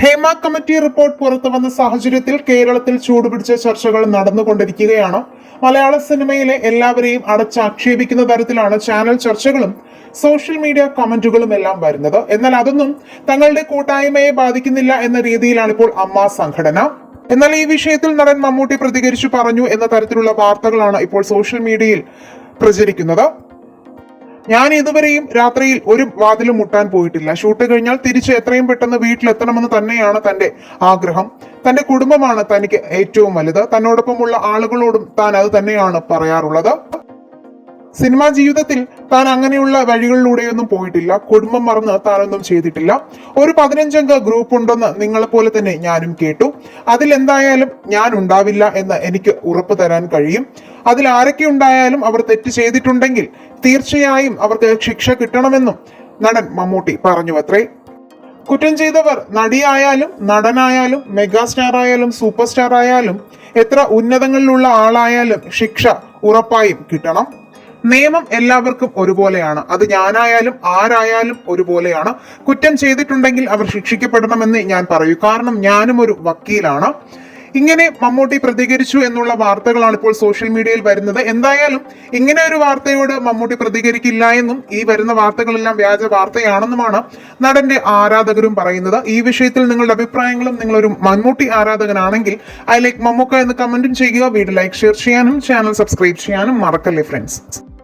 Hema committee report പുറത്തു വന്ന സാഹചര്യത്തിൽ കേരളത്തിൽ ചൂടുപിടിച്ച ചർച്ചകൾ നടന്നുകൊണ്ടിരിക്കുകയാണ്. മലയാള സിനിമയിലെ എല്ലാവരെയും അടച്ചാക്ഷേപിക്കുന്ന തരത്തിലാണ് ചാനൽ ചർച്ചകളും സോഷ്യൽ മീഡിയ കമന്റുകളും എല്ലാം വരുന്നത്. എന്നാൽ അതൊന്നും തങ്ങളുടെ കൂട്ടായ്മയെ ബാധിക്കുന്നില്ല എന്ന രീതിയിലാണ് ഇപ്പോൾ അമ്മ സംഘടന. എന്നാൽ ഈ വിഷയത്തിൽ നടൻ മമ്മൂട്ടി പ്രതികരിച്ചു പറഞ്ഞു എന്ന തരത്തിലുള്ള വാർത്തകളാണ് ഇപ്പോൾ സോഷ്യൽ മീഡിയയിൽ പ്രചരിക്കുന്നത്. ഞാൻ ഇതുവരെയും രാത്രിയിൽ ഒരു വാതിലും മുട്ടാൻ പോയിട്ടില്ല. ഷൂട്ട് കഴിഞ്ഞാൽ തിരിച്ച് എത്രയും പെട്ടെന്ന് വീട്ടിലെത്തണമെന്ന് തന്നെയാണ് തന്റെ ആഗ്രഹം. തന്റെ കുടുംബമാണ് തനിക്ക് ഏറ്റവും വലുത്. തന്നോടൊപ്പമുള്ള ആളുകളോടും താൻ അത് തന്നെയാണ് പറയാറുള്ളത്. സിനിമാ ജീവിതത്തിൽ താൻ അങ്ങനെയുള്ള വഴികളിലൂടെയൊന്നും പോയിട്ടില്ല. കുടുംബം മറന്ന് താനൊന്നും ചെയ്തിട്ടില്ല. ഒരു പതിനഞ്ചംഗ ഗ്രൂപ്പ് ഉണ്ടെന്ന് നിങ്ങളെപ്പോലെ തന്നെ ഞാനും കേട്ടു. അതിൽ എന്തായാലും ഞാൻ ഉണ്ടാവില്ല എന്ന് എനിക്ക് ഉറപ്പ് തരാൻ കഴിയും. അതിൽ ആരൊക്കെ ഉണ്ടായാലും അവർ തെറ്റ് ചെയ്തിട്ടുണ്ടെങ്കിൽ തീർച്ചയായും അവർക്ക് ശിക്ഷ കിട്ടണമെന്നും നടൻ മമ്മൂട്ടി പറഞ്ഞു അത്രേ. കുറ്റം ചെയ്തവർ നടിയായാലും നടനായാലും മെഗാസ്റ്റാർ ആയാലും സൂപ്പർ സ്റ്റാർ ആയാലും എത്ര ഉന്നതങ്ങളിലുള്ള ആളായാലും ശിക്ഷ ഉറപ്പായും കിട്ടണം. നിയമം എല്ലാവർക്കും ഒരുപോലെയാണ്. അത് ഞാനായാലും ആരായാലും ഒരുപോലെയാണ്. കുറ്റം ചെയ്തിട്ടുണ്ടെങ്കിൽ അവർ ശിക്ഷിക്കപ്പെടണമെന്ന് ഞാൻ പറയൂ. കാരണം ഞാനും ഒരു വക്കീലാണ്. ഇങ്ങനെ മമ്മൂട്ടി പ്രതികരിച്ചു എന്നുള്ള വാർത്തകളാണ് ഇപ്പോൾ സോഷ്യൽ മീഡിയയിൽ വരുന്നത്. എന്തായാലും ഇങ്ങനെ ഒരു വാർത്തയോട് മമ്മൂട്ടി പ്രതികരിക്കില്ല എന്നും ഈ വരുന്ന വാർത്തകളെല്ലാം വ്യാജ വാർത്തയാണെന്നുമാണ് നടന്റെ ആരാധകരും പറയുന്നത്. ഈ വിഷയത്തിൽ നിങ്ങളുടെ അഭിപ്രായങ്ങളും നിങ്ങളൊരു മമ്മൂട്ടി ആരാധകനാണെങ്കിൽ ഐ ലൈക്ക് മമ്മൂക്ക എന്ന് കമന്റും ചെയ്യുക. വീഡിയോ ലൈക്ക് ഷെയർ ചെയ്യാനും ചാനൽ സബ്സ്ക്രൈബ് ചെയ്യാനും മറക്കല്ലേ ഫ്രണ്ട്സ്